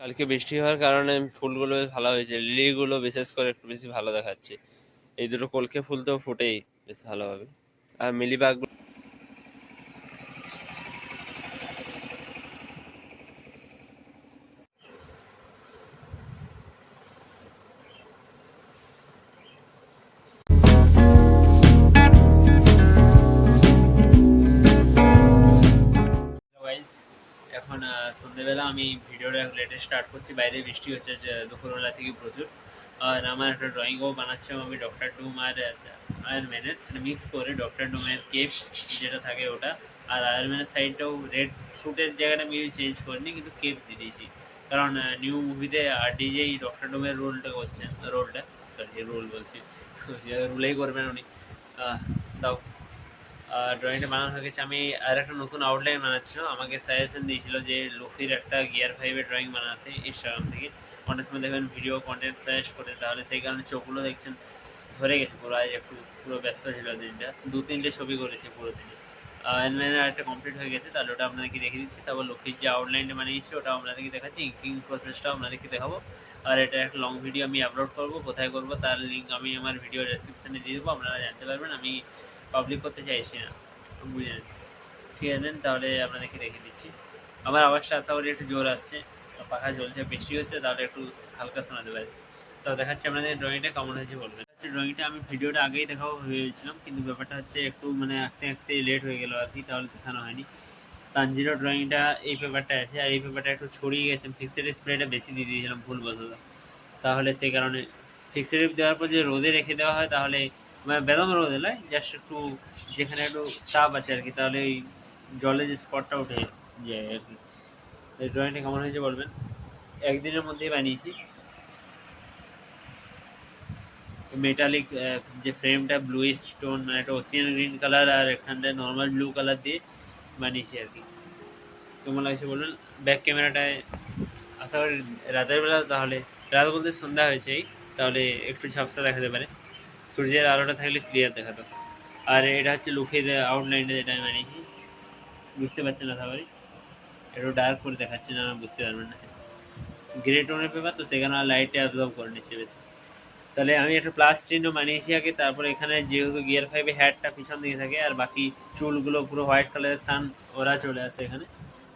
কালকে বৃষ্টি হওয়ার কারণে ফুলগুলো বেশ ভালো হয়েছে, লিলিগুলো বিশেষ করে একটু বেশি ভালো দেখাচ্ছে। এই দুটো কলকে ফুল তো ফুটেই, বেশ ভালোভাবে। আর মিলিবাগ সন্ধ্যেবেলা আমি ভিডিওটা লেটে স্টার্ট করছি, বাইরে বৃষ্টি হচ্ছে দুপুরবেলা থেকে প্রচুর। আর আমার একটা ড্রয়িংও বানাচ্ছিলাম আমি ডক্টর ডুম আর আয়ার সেটা মিক্স করে ডক্টর ডুমের কেপ যেটা থাকে ওটা। আর আয়ার ম্যানের সাইডটাও রেড স্যুটের জায়গাটা আমি চেঞ্জ করিনি, কিন্তু কেপ দিয়ে দিয়েছি। কারণ নিউ মুভিতে আর ডিজেই ডক্টর ডুমের রোলটা করছেন রোলটা সরি রোল বলছি। রোলেই করবেন উনি। দাও ড্রয়িংটা বানানো হয়ে গেছে। আমি আর একটা নতুন আউটলাইন বানাচ্ছিলাম। আমাকে সাজেশন দিয়েছিল যে লুফির একটা গিয়ার ফাইভের ড্রয়িং বানাতে ইনস্টাগ্রাম থেকে। অনেক সময় দেখবেন ভিডিও কন্টেন্ট সাজেস্ট করে, তাহলে সেই কারণে চোখগুলো দেখছেন, ধরে গেছে পুরো, আজ একটু পুরো ব্যস্ত ছিল দিনটা। দু, তিনটে ছবি করেছে পুরো দিনে। অ্যানম্যানের একটা কমপ্লিট হয়ে গেছে, তাহলে ওটা আপনাদেরকে দেখে দিচ্ছি। তারপর লক্ষ্মীর যে আউটলাইনটা বানিয়েছি, ওটা আপনাদেরকে দেখাচ্ছি। ইঙ্কিং প্রসেসটাও আপনাদেরকে দেখাবো। আর এটা একটা লং ভিডিও আমি আপলোড করব, কোথায় করব, তার লিঙ্ক আমি আমার ভিডিও ডেসক্রিপশানে দিয়ে দেবো। আপনারা জানতে পারবেন, আমি পাবলিক করতে চাইছি না বুঝলেন ঠিক আছে তাহলে আপনাদেরকে রেখে দিচ্ছি। আমার আওয়াজটা আশা করি একটু জোর আসছে পাখা চলছে বৃষ্টি হচ্ছে, তাহলে একটু হালকা শোনাতে পারে তো দেখাচ্ছি আপনাদের ড্রয়িংটা কেমন হয়েছে বলবেন। ড্রয়িংটা আমি ভিডিওটা আগেই দেখাও ভেবেছিলাম, কিন্তু ব্যাপারটা হচ্ছে একটু মানে আঁকতে আঁকতে লেট হয়ে গেল আর কি তাহলে দেখানো হয়নি। তানজিরো ড্রয়িংটা এই পেপারটা আছে, আর এই পেপারটা একটু ছড়িয়ে গেছে ফিক্সড স্প্রেটা বেশি দিয়ে দিয়েছিলাম ভুলবশত। তাহলে সেই কারণে ফিক্সড দেওয়ার পর যে রোদে রেখে দেওয়া হয়, তাহলে মানে বেদম রোদে নয় জাস্ট একটু যেখানে একটু চাপ আছে আর কি, তাহলে ওই জলে যে স্পটটা উঠে যায় আর কি ড্রয়িংটা কেমন হয়েছে বলবেন? একদিনের মধ্যেই বানিয়েছি। মেটালিক যে ফ্রেমটা ব্লু স্টোন মানে একটা ওসিয়ান গ্রিন কালার আর এখানটায় নর্মাল ব্লু কালার দিয়ে বানিয়েছি আর কি। কেমন লাগছে বলুন? ব্যাক ক্যামেরাটায় আশা করি রাতের বেলা তাহলে, রাত বলতে সন্ধ্যা হয়েছে তাহলে একটু ঝাপসা দেখাতে পারে। সূর্যের আলোটা থাকলে ক্লিয়ার দেখাতো। আর এটা হচ্ছে লুকের আউটলাইনটা যেটা আমি বানিয়েছি বুঝতে পারছেন না করি একটু ডার্ক করে দেখাচ্ছে না বুঝতে পারবেন না। গ্রে টোনের পেপার তো সেখানে লাইটটা অ্যাবজর্ব করে নিচ্ছে বেশি। তাহলে আমি একটা প্লাস চিহ্ন বানিয়েছি আগে, তারপরে এখানে যেহেতু গিয়ার ফাইভে হ্যাটটা পিছন দিকে থাকে, আর বাকি চুলগুলো পুরো হোয়াইট কালারের সান ওরা চলে আসে এখানে।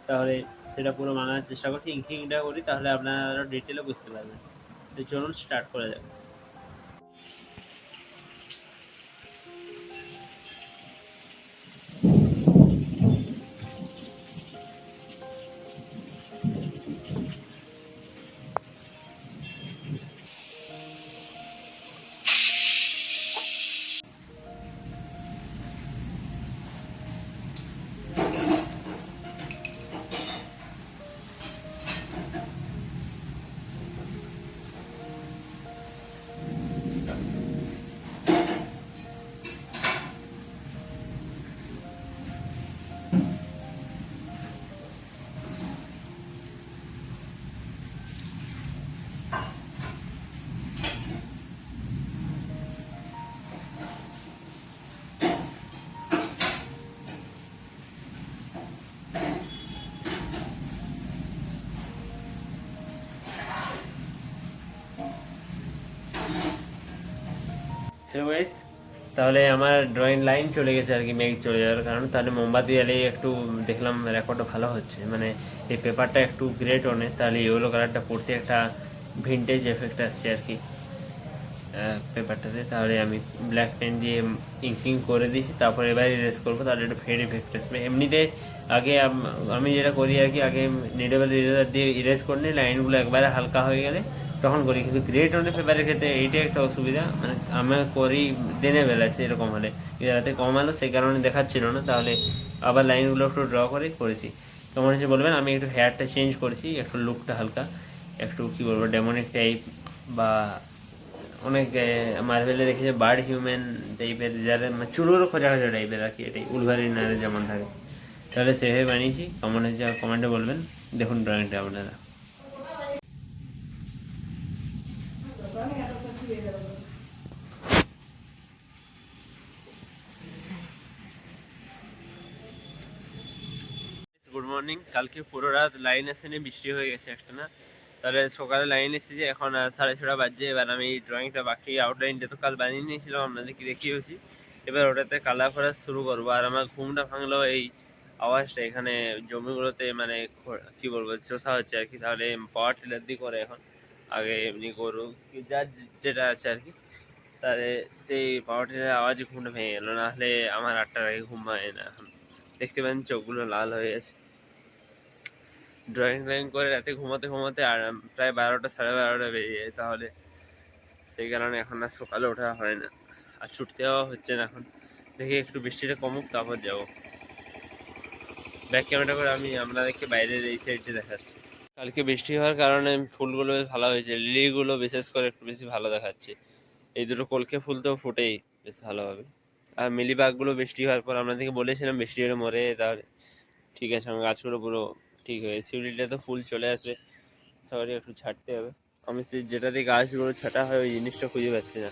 তাহলে সেটা পুরো বানানোর চেষ্টা করছি ইঙ্কিংটা করি, তাহলে আপনারা আরও ডিটেলে বুঝতে পারবেন। তো চলুন স্টার্ট করা যাক। হ্যালো গাইস তাহলে আমার ড্রয়িং লাইন চলে গেছে আর কি মেঘ চলে যাওয়ার কারণ। তাহলে মোমবাতি জ্বালিয়ে একটু দেখলাম রেকর্ডটা ভালো হচ্ছে। মানে এই পেপারটা একটু গ্রে টোনে তাহলে ইয়েলো কালারটা পড়তে একটা ভিনটেজ এফেক্ট আসছে আর কি পেপারটাতে তাহলে আমি ব্ল্যাক পেন দিয়ে ইঙ্কিং করে দিয়েছি, তারপর এবার ইরেজ করব। তাহলে একটু ফেড এফেক্ট আসবে। এমনিতে আগে আমি যেটা করি আর কি, আগে নিডেবল ইরেজার দিয়ে ইরেজ করে নিই লাইনগুলো একবারে হালকা হয়ে গেলে। তখন করি, কিন্তু গ্রে টোনের পেপারের ক্ষেত্রে এইটাই একটা অসুবিধা। মানে আমি করি দিনে বেলায়, সেরকম হলে। রাতে কম আলো, সেই কারণে দেখাচ্ছিল না। তাহলে আবার লাইনগুলো একটু ড্র করে করেছি। কেমন হচ্ছে বলবেন, আমি একটু হেয়ারটা চেঞ্জ করেছি, একটু লুকটা হালকা। একটু কী বলব ডেমোনিক টাইপ বা অনেক মার্ভেলে দেখেছে বার্ড হিউম্যান টাইপের যারা মানে চুলোরও খোঁজা খোঁজা টাইপের আর কি, এটাই, উলভারি উলভারিনারে যেমন থাকে। তাহলে সেভাবে বানিয়েছি। কেমন হয়েছে কমেন্টে বলবেন। দেখুন ড্রয়িংটা আপনারা গুড মর্নিং কালকে পুরো রাত লাইন আসেনি বৃষ্টি হয়ে গেছে একটা না তাহলে সকালে লাইন এসেছি এখন সাড়ে ছটা বাজছে, এবার আমি ড্রয়িংটা বাকি আউটলাইনটা তো কাল বানিয়ে নিয়েছিলাম, আপনাদেরকে দেখিয়েছি এবার ওটাতে কালার করা শুরু করব। আর আমার ঘুমটা ভাঙলো এই আওয়াজটা এখানে জমিগুলোতে মানে কি বলব, চষা হচ্ছে আর কি। তাহলে পাওয়ার টিলার দিয়ে করে এখন, আগে এমনি গরু যার যেটা আছে আর কি। তাহলে সেই পাওয়ার টিলার আওয়াজে ঘুমটা ভেঙে গেলো। নাহলে আমার আটটার আগে ঘুম হয় না এখন। দেখতে পাচ্ছেন চোখগুলো লাল হয়ে গেছে। ড্রয়িং ড্রয়িং করে রাতে ঘুমাতে ঘুমাতে আর প্রায় বারোটা সাড়ে বারোটা বেরিয়ে যায় তাহলে। সেই কারণে এখন আর সকালে ওঠা হয় না। আর ছুটতেও হচ্ছে না এখন। দেখি একটু বৃষ্টিটা কমুক, তারপর যাব। ব্যাক ক্যামেরা করে আমি আপনাদেরকে বাইরের এই সাইডে দেখাচ্ছি। কালকে বৃষ্টি হওয়ার কারণে ফুলগুলো বেশ ভালো হয়েছে। লিলিগুলো বিশেষ করে একটু বেশি ভালো দেখাচ্ছে। এই দুটো কলকে ফুল তো ফুটেই বেশ ভালোভাবে। আর মিলিবাগগুলো বৃষ্টি হওয়ার পর আপনাদেরকে বলেছিলাম বৃষ্টি হলে মরে তাহলে ঠিক আছে, আমার গাছগুলো পুরো ঠিক হয়ে শিউলিটা তো ফুল চলে আসবে। সবারই একটু ছাড়তে হবে। আমি যেটা দিয়ে গাছগুলো ছাটা হয়, ওই জিনিসটা খুঁজে পাচ্ছি না।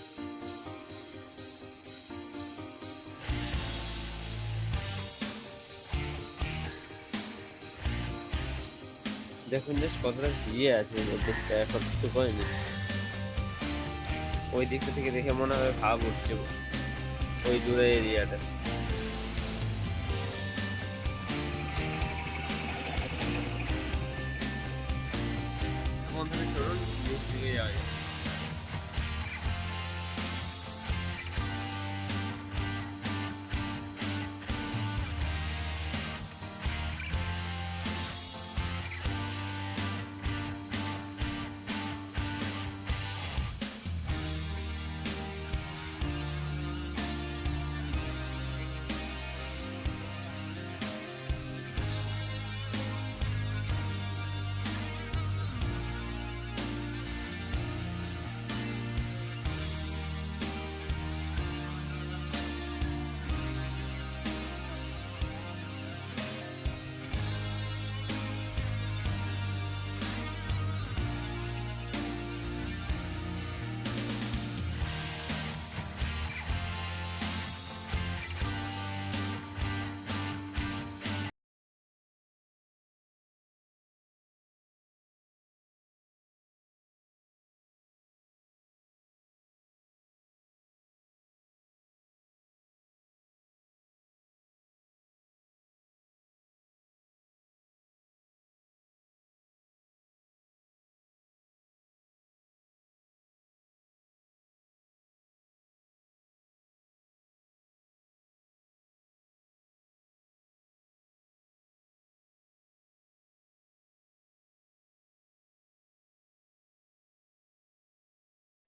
দেখুন জাস্ট কতটা ভিজে আছে মধ্যে এখন শুকোয়নি ওই দিকটা থেকে দেখে মনে হয় ভাব উঠছে। ওই দূরে এরিয়াটা বন্ধুরা চলুন নিচ দিকে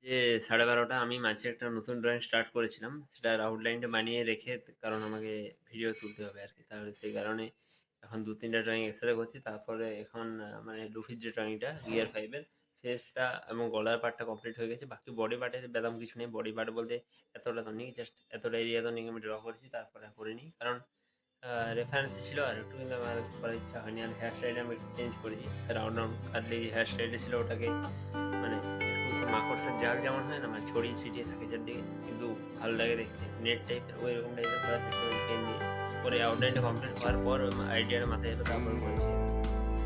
যে সাড়ে বারোটা আমি মাঝে একটা নতুন ড্রয়িং স্টার্ট করেছিলাম সেটার আউটলাইনটা বানিয়ে রেখে কারণ আমাকে ভিডিও তুলতে হবে আর কি। তাহলে সেই কারণে এখন দু তিনটা ড্রয়িং একসাথে করছি, তারপরে এখন মানে লুফির যে ড্রয়িংটা গিয়ার ফাইভের ফেসটা এবং গলার পার্টটা কমপ্লিট হয়ে গেছে। বাকি বডি পার্টে বেদাম কিছু নেই বডি পার্ট বলতে এতটা তো নেই জাস্ট এতটা এরিয়া তো নেই আমি ড্র করেছি, তারপরে করিনি কারণ রেফারেন্স ছিল আর একটু, কিন্তু আমার করার ইচ্ছা হয়নি, আর হেয়ার স্টাইল আমি চেঞ্জ করেছি। রাউন্ড রাউন্ড কাটলি হেয়ার স্টাইলটা ছিল ওটাকে মানে মাকড়সার জাল যেমন হয় না মানে ছড়িয়ে ছিটিয়ে থাকে চারদিকে, কিন্তু ভালো লাগে দেখতে। নেট টাইপের ওই রকম টাইপের করার চেষ্টা করি পেন দিয়ে। পরে আউটলাইনটা কমপ্লিট হওয়ার পর আইডিয়াটা মাথায় এলো, তারপর করেছি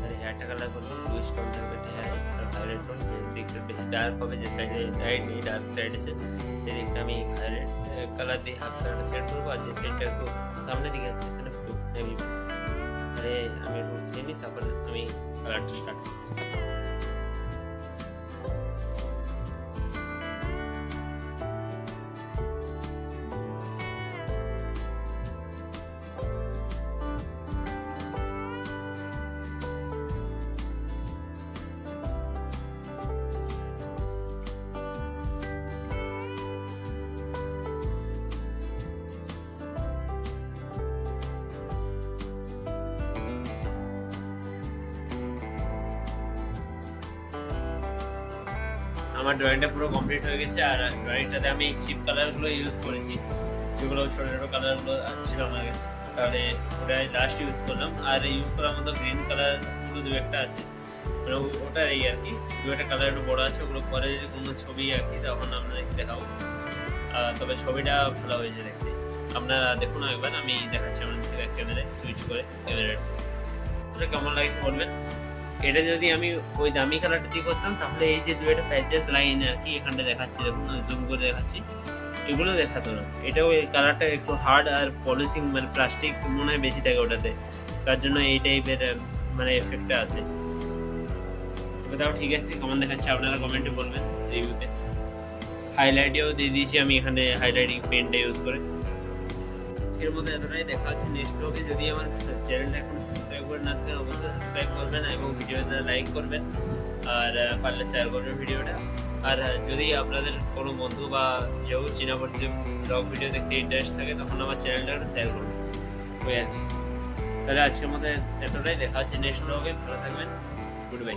আর হেয়ারটা কালার করব টু স্টোন থাকবে হেয়ার ভায়োলেট টোন দিকটা বেশি ডার্ক হবে, যে সাইডে সাইড নেই ডার্ক সাইড আছে সেই দিকটা আমি ভায়োলেট কালার দিয়ে হাত কালারটা সেট করব আর যে সাইডটা একটু সামনের দিকে আছে, সেখানে হেভি আরে, আমি খেয়ে নিই তারপরে আমি কালারটা স্টার্ট করছি আমার ড্রয়িংটা পুরো কমপ্লিট হয়ে গেছে আর ড্রয়িংটাতে আমি চিপ কালারগুলো ইউজ করেছি। যেগুলো ছোটো ছোটো কালারগুলো ছিল আমার কাছে। তাহলে ওটাই লাস্ট ইউজ করলাম। আর ইউজ করার মতো গ্রিন কালারগুলো দু একটা আছে। মানে এই আর কি। দু একটা কালার একটু বড় আছে, ওগুলো পরে যদি কোনো ছবি আর কি, তখন আপনাদেরকে দেখাবো। তবে ছবিটা ভালো হয়েছে দেখতে। আপনারা দেখুন একবার, আমি দেখাচ্ছি ব্যাক ক্যামেরায় সুইচ করে ক্যামেরাটা কেমন লাগছে বলবেন? এটা যদি আমি ওই দামি কালারটা দিয়ে করতাম, তাহলে এই যে দু একটা প্যাচেস লাইন আর কি এখানটা দেখাচ্ছি, দেখুন জুম করে দেখাচ্ছি, এগুলো দেখাতো না। এটাও এই কালারটা একটু হার্ড আর পলিশিং মানে প্লাস্টিক মনে হয় বেশি থাকে ওটাতে। তার জন্য এই টাইপের মানে এফেক্টটা আছে। কোথাও ঠিক আছে কেমন দেখাচ্ছি, আপনারা কমেন্টে বলবেন রিভিউতে হাইলাইটেও দিয়ে দিয়েছি আমি এখানে হাইলাইটিং পেনটা ইউজ করে। আজকের মতো এতটাই দেখা হচ্ছে নেক্সট ব্লগে যদি আমার চ্যানেলটা এখন সাবস্ক্রাইব করে না থাকেন অবশ্যই সাবস্ক্রাইব করবেন এবং ভিডিওটা লাইক করবেন। আর পারলে শেয়ার করবেন ভিডিওটা আর যদি আপনাদের কোনো বন্ধু বা কেউ চীনা পরিচিত ব্লগ ভিডিও দেখতে ইন্টারেস্ট থাকে, তখন আমার চ্যানেলটা শেয়ার করবেন। ওই আর কি। তাহলে আজকের মতো এতটাই। দেখা হচ্ছে নেক্সট ব্লগে ভালো থাকবেন। Good bye